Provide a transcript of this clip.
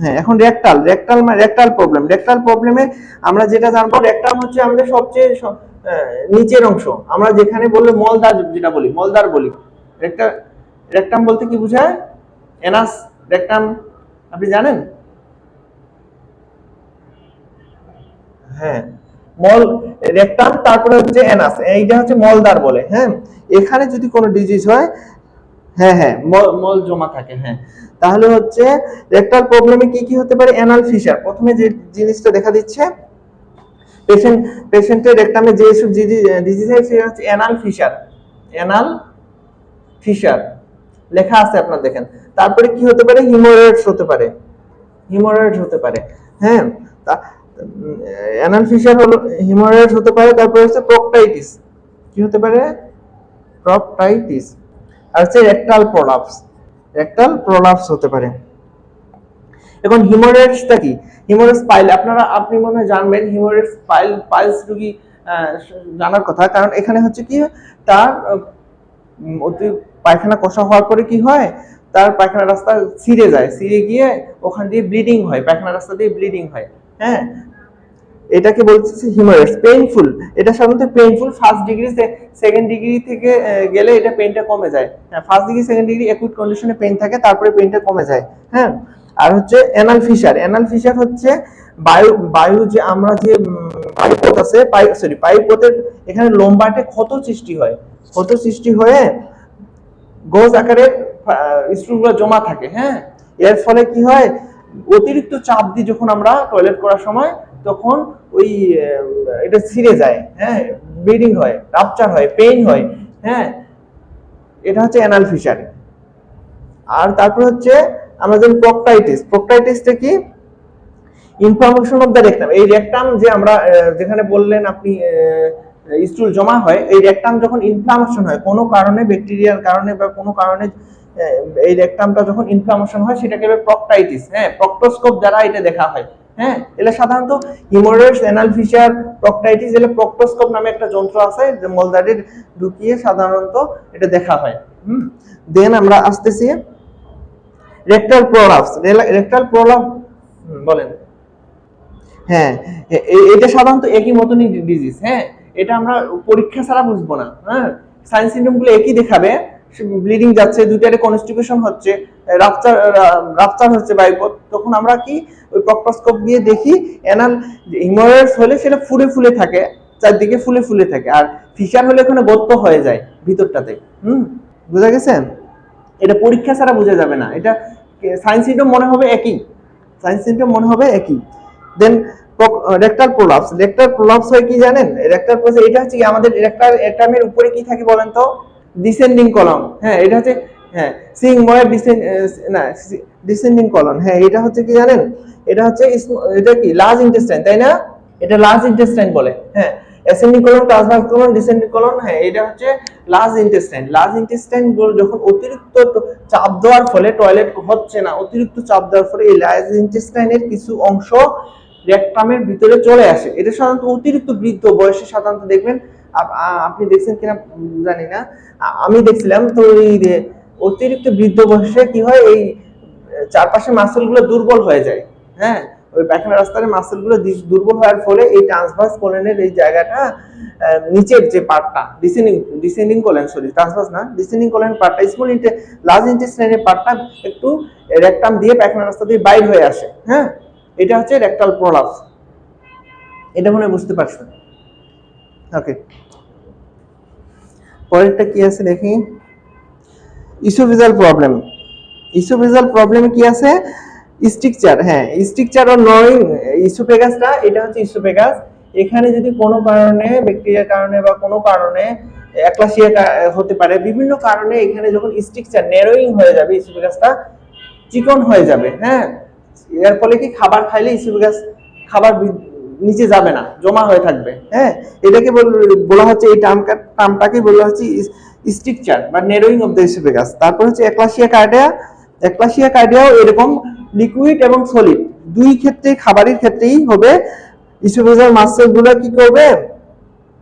হ্যাঁ এখন rectal rectal rectal problem rectal প্রবলেমে আমরা যেটা জানব রেকটাল হচ্ছে আমাদের সবচেয়ে নিচের অংশ। আমরা যেখানে বললে মলদার যেটা বলি মলদার বলি। রেকটাল রেকটাম বলতে কি বোঝায়? এনাস রেকটাম আপনি জানেন? হ্যাঁ মল রেকটাম তারপরে হচ্ছে এনাস এইটা হচ্ছে মলদার বলে হ্যাঁ? এখানে যদি কোনো ডিজিজ হয় হ্যাঁ হ্যাঁ মল জমা থাকে হ্যাঁ। তাহলে হচ্ছে রেকটাল প্রবলেমে কি কি হতে পারে? Anal fissure. প্রথমে যে জিনিসটা দেখা দিচ্ছে পেশেন্ট পেশেন্টের রেকটামে যে সব ডিজিজ হয় সেটা হচ্ছে অ্যানাল ফিশার। Anal fisher. লেখা আছে আপনার দেখেন। তারপরে কি হতে পারে? হিমোরয়েডস হতে পারে। হিমোরয়েডস হতে পারে। হ্যাঁ অ্যানাল ফিশার হলো হিমোরয়েডস হতে পারে। তারপরে হচ্ছে প্রকটাইটিস কি হতে পারে? প্রকটাইটিস আর হচ্ছে রেকটাল প্রলাপস রেকটাল প্রলাপস হতে পারে। এখন হিমোরয়েডসটা কি? হিমোরয়েডস পাইল আপনারা, আপনি মনে হয় জানবেন হিমোরয়েডস পাইল পাইলস রোগী জানার কথা। কারণ এখানে হচ্ছে কি, তার অতি পায়খানা কষা হওয়ার পরে কি হয়? তার পায়খানা রাস্তা ছিঁড়ে যায়। ছিঁড়ে গিয়ে ওখান দিয়ে ব্লিডিং হয়। পায়খানা রাস্তা দিয়ে ব্লিডিং হয়। হ্যাঁ? এটাকে বলতেছে হিমোরয়েডস পেইনফুল এটা সাধারণত painful first degree second degree থেকে গেলে এটা পেইনটা কমে যায়। হ্যাঁ first degree second degree acute কন্ডিশনে পেইন থাকে, তারপরে পেইনটা কমে যায়। হ্যাঁ আর হচ্ছে অ্যানাল ফিশার অ্যানাল ফিশার হচ্ছে বায়ু বায়ু যে আমরা যে পাইপথ আছে সরি পাইপথের এখানে লম্বাটে ক্ষত সৃষ্টি হয়। ক্ষত সৃষ্টি হয়ে গোজ আকারে স্টুলগুলো জমা থাকে হ্যাঁ। এর ফলে কি হয়? অতিরিক্ত চাপ দিয়ে যখন আমরা টয়লেট করার সময় তখন ওই এটা ছিঁড়ে যায় হ্যাঁ ব্লিডিং হয় রাপচার হয় পেইন হয় হ্যাঁ এটা হচ্ছে অ্যানাল ফিশারি আর তারপর হচ্ছে আমরা যেমন প্রকটাইটিস প্রকটাইটিসটা কি? ইনফরমেশন অফ দ্য রেকটাম এই রেকটাম যে আমরা যেখানে বললেন আপনি স্টুল জমা হয়, এই রেকটাম যখন ইনফ্লামেশন হয়, কোনো কারণে ব্যাকটেরিয়ার কারণে বা কোনো কারণে এই রেকটামটা যখন ইনফ্লামেশন হয়, সেটাকে প্রকটাইটিস হ্যাঁ প্রক্টোস্কোপ দ্বারা এটা দেখা হয়। হ্যাঁ এটা সাধারণত অ্যানাল এলে প্রক্টোস্কোপ নামে একটা যন্ত্র আছে, যে মলদারে ঢুকিয়ে সাধারণত এটা দেখা হয়। হুম, দেন আমরা আসতেছি রেকটাল প্রলাপস রেকটাল প্রলাপ বলেন। হ্যাঁ এটা সাধারণত একই মতনই ডিজিজ হ্যাঁ এটা আমরা পরীক্ষা ছাড়া বুঝব না হ্যাঁ সাইন সিনড্রোমগুলো একই দেখাবে ব্লিডিং যাচ্ছে দুইটারে কনস্টিপেশন হচ্ছে রাপচার রাপচার হচ্ছে বাইপথ তখন আমরা কি ওই প্রক্টোস্কোপ দিয়ে দেখি এনাল হিমোরয়েডস হলে সেটা ফুলে ফুলে থাকে, চারদিকে ফুলে ফুলে থাকে, আর ফিশার হলে ওখানে গর্ত হয়ে যায় ভিতরটাতে। হুম? বুঝা গেছে এটা পরীক্ষা ছাড়া বোঝা যাবে না। এটা সায়েন্স সিনড্রোম মনে হবে একই। সায়েন্স সিনড্রোম মনে হবে একই। Then rectal prolapse rectal prolapse হয় কি জানেন? রেক্টাল প্রলাপস এটা হচ্ছে কি আমাদের রেক্টাল এটামের উপরে কি থাকে বলেন তো? ডিসেন্ডিং কলম হ্যাঁ এটা হচ্ছে হ্যাঁ সিং ময়ের না ডিসেন্ডিং কলম হ্যাঁ এটা হচ্ছে কি জানেন? এটা হচ্ছে এটা কি? লার্জ ইন্টেস্টাইন তাই না? এটা লার্জ ইন্টেস্টাইন বলে। হ্যাঁ ascending colon transverse colon descending colon হ্যাঁ এটা হচ্ছে লার্জ ইন্টেস্টাইন লার্জ ইন্টেস্টাইন যখন অতিরিক্ত চাপ দেওয়ার ফলে টয়লেট হচ্ছে না, অতিরিক্ত চাপ দেওয়ার ফলে এই লার্জ ইন্টেস্টাইনের কিছু অংশ রেকটামের ভিতরে চলে আসে। এটা সাধারণত অতিরিক্ত বৃদ্ধ বয়সে সাধারণত দেখবেন আপনি দেখছেন কিনা জানি না। আমি দেখছিলাম তো এই অতিরিক্ত বৃদ্ধ বয়সে কি হয়, এই চারপাশে মাসেলগুলো দুর্বল হয়ে যায়। হ্যাঁ? ওই পায়খানা রাস্তার মাসেলগুলো দুর্বল হওয়ার ফলে এই ট্রান্সভার্স কোলেনের এই জায়গাটা নিচের যে পার্টটা descending descending colon sorry transverse না ডিসেন্ডিং কোলেন পার্টটা স্মল ইন্টে লার্জ ইন্টেস্টাইনের পার্টটা একটু রেকটাম দিয়ে পায়খানা রাস্তা দিয়ে বাইর হয়ে আসে। হ্যাঁ? এটা হচ্ছে রেকটাল প্রলাপস এটা মনে বুঝতে পারছেন? পরেরটা কি আছে দেখি? ইসোফিজাল প্রবলেম ইসোফিজাল প্রবলেমে কি আছে? স্ট্রিকচার হ্যাঁ স্ট্রিকচার ও নয়িং ইসোফেগাসটা এটা হচ্ছে ইসোফেগাস এখানে যদি কোনো কারণে ব্যাকটেরিয়ার কারণে বা কোনো কারণে একলাসিয়া হতে পারে, বিভিন্ন কারণে এখানে যখন স্ট্রিকচার ন্যারোয়িং হয়ে যাবে ইসোফেগাসটা চিকন হয়ে যাবে হ্যাঁ? এর ফলে কি খাবার খাইলে ইসোফেগাস খাবার নিচে যাবে না, জমা হয়ে থাকবে। হ্যাঁ এটাকে বল- হচ্ছে, এই টার্মটা টার্মটাকে বলা হচ্ছে স্ট্রিকচার বা নেরোইং অফ দ্য গাছ তারপর হচ্ছে একলাশিয়া কার্ডিয়া একলাশিয়া কার্ডিয়াও এরকম লিকুইড এবং সলিড দুই ক্ষেত্রে, খাবারের ক্ষেত্রেই হবে। ইসোফেজাল মাসেলগুলো কি করবে?